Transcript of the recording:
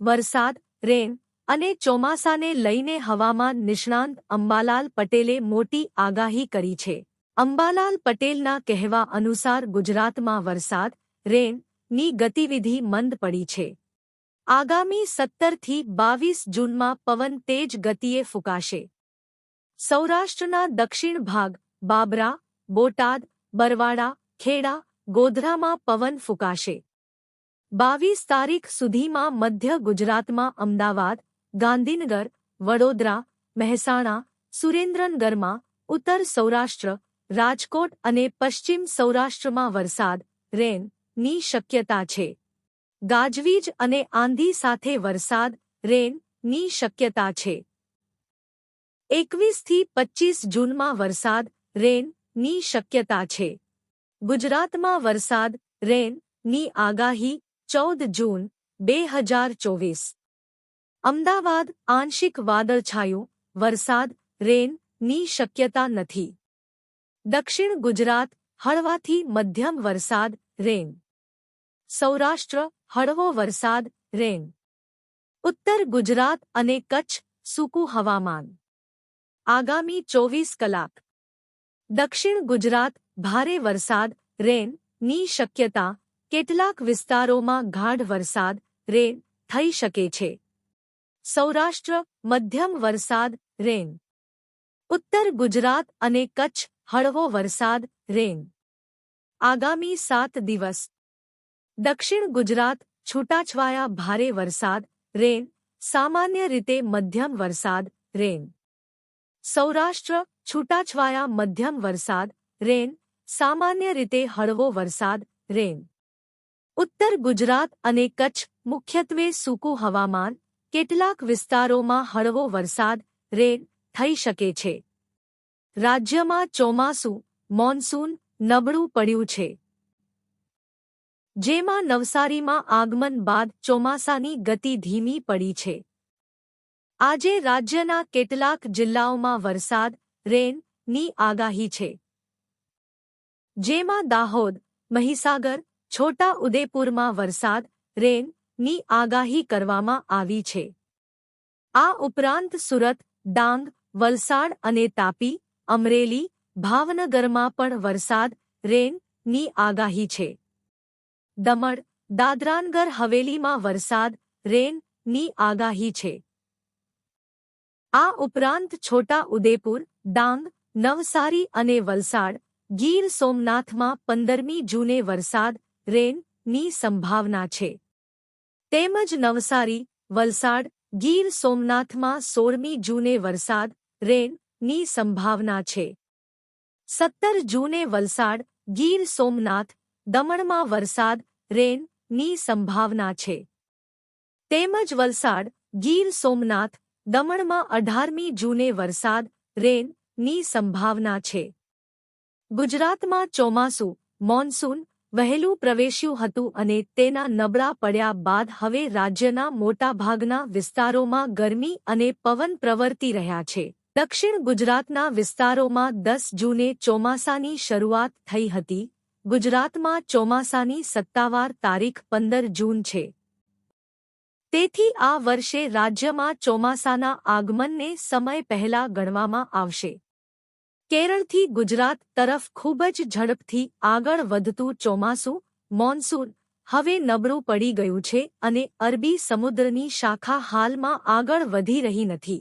વરસાદ, રેન અને ચોમાસાને લઈને હવામાન નિષ્ણાંત અંબાલાલ પટેલે મોટી આગાહી કરી છે. અંબાલાલ પટેલના કહેવા અનુસાર ગુજરાતમાં વરસાદ રેનની ગતિવિધિ મંદ પડી છે. આગામી સત્તરથી બાવીસ જૂનમાં પવન તેજ ગતિએ ફૂંકાશે. સૌરાષ્ટ્રના દક્ષિણ ભાગ, બાબરા, બોટાદ, બરવાડા, ખેડા, ગોધરામાં પવન ફૂંકાશે. બાવીસ તારીખ સુધીમાં મધ્ય ગુજરાતમાં અમદાવાદ, ગાંધીનગર, વડોદરા, મહેસાણા, સુરેન્દ્રનગરમાં ઉત્તર સૌરાષ્ટ્ર, રાજકોટ અને પશ્ચિમ સૌરાષ્ટ્રમાં વરસાદ, રેન, ની શક્યતા છે. ગાજવીજ અને આંધી સાથે વરસાદ, રેન, ની શક્યતા છે. એકવીસથી પચ્ચીસ જૂનમાં વરસાદ, રેન, ની શક્યતા છે. ગુજરાતમાં વરસાદ, રેન, ની આગાહી ચૌદ જૂન બે હજાર ચોવીસ અમદાવાદ આંશિક વાદળછાયું વરસાદ રેનની શક્યતા નથી દક્ષિણ ગુજરાત હળવાથી મધ્યમ વરસાદ રેન સૌરાષ્ટ્ર હળવો વરસાદ રેન ઉત્તર ગુજરાત અને કચ્છ સૂકું હવામાન આગામી ચોવીસ કલાક દક્ષિણ ગુજરાત ભારે વરસાદ રેનની શક્યતા કેટલાક વિસ્તારોમાં ગાઢ વરસાદ, રેન થઈ શકે છે. સૌરાષ્ટ્ર, મધ્યમ વરસાદ, રેન. ઉત્તર ગુજરાત અને કચ્છ, હળવો વરસાદ, રેન. આગામી સાત દિવસ. દક્ષિણ ગુજરાત, છૂટાછવાયા ભારે વરસાદ, રેન. સામાન્ય રીતે મધ્યમ વરસાદ, રેન. સૌરાષ્ટ્ર, છૂટાછવાયા મધ્યમ વરસાદ, રેન. સામાન્ય રીતે હળવો વરસાદ, રેન. ઉત્તર ગુજરાત અને કચ્છ મુખ્યત્વે સૂકું હવામાન, કેટલાક વિસ્તારોમાં હળવો વરસાદ, રેન થઈ શકે છે. રાજ્યમાં ચોમાસું, મોન્સૂન નબળું પડ્યું છે. જેમાં નવસારીમાં આગમન બાદ ચોમાસાની ગતિ ધીમી પડી છે. આજે રાજ્યના કેટલાક જિલ્લાઓમાં વરસાદ, રેનની આગાહી છે. જેમાં દાહોદ, મહીસાગર છોટા ઉદેપુરમાં વરસાદ, રેન, ની આગાહી કરવામાં આવી છે. આ ઉપરાંત સુરત, ડાંગ, વલસાડ અને તાપી, અમરેલી, ભાવનગરમાં પણ વરસાદ, રેન, ની આગાહી છે. દમણ, દાદરાનગર હવેલીમાં વરસાદ, રેન, ની આગાહી છે. આ ઉપરાંત છોટા ઉદેપુર ડાંગ, નવસારી અને વલસાડ, ગીર સોમનાથમાં પંદરમી જૂને વરસાદ રેન, ની સંભાવના છે. તેમજ નવસારી, વલસાડ, ગીર સોમનાથમાં સોળમી જૂને વરસાદ, રેન, ની સંભાવના છે. સત્તર જૂને વલસાડ, ગીર સોમનાથ, દમણમાં વરસાદ, રેન, ની સંભાવના છે. તેમજ વલસાડ, ગીર સોમનાથ, દમણમાં અઢારમી જૂને વરસાદ, રેન, ની સંભાવના છે. ગુજરાતમાં ચોમાસું, મોન્સૂન વહેલું પ્રવેશ્યું હતું અને તેના નબળા પડ્યા બાદ હવે રાજ્યના મોટાભાગના વિસ્તારોમાં ગરમી અને પવન પ્રવર્તી રહ્યા છે. દક્ષિણ ગુજરાતના વિસ્તારોમાં દસ જૂને ચોમાસાની શરૂઆત થઈ હતી. ગુજરાતમાં ચોમાસાની સત્તાવાર તારીખ પંદર જૂન છે. તેથી આ વર્ષે રાજ્યમાં ચોમાસાના આગમનને સમય પહેલા ગણવામાં આવશે. કેરળથી ગુજરાત તરફ ખૂબ જ ઝડપથી આગળ વધતું ચોમાસું, મોન્સૂન, હવે નબળું પડી ગયું છે અને અરબી સમુદ્રની શાખા હાલમાં આગળ વધી રહી નથી.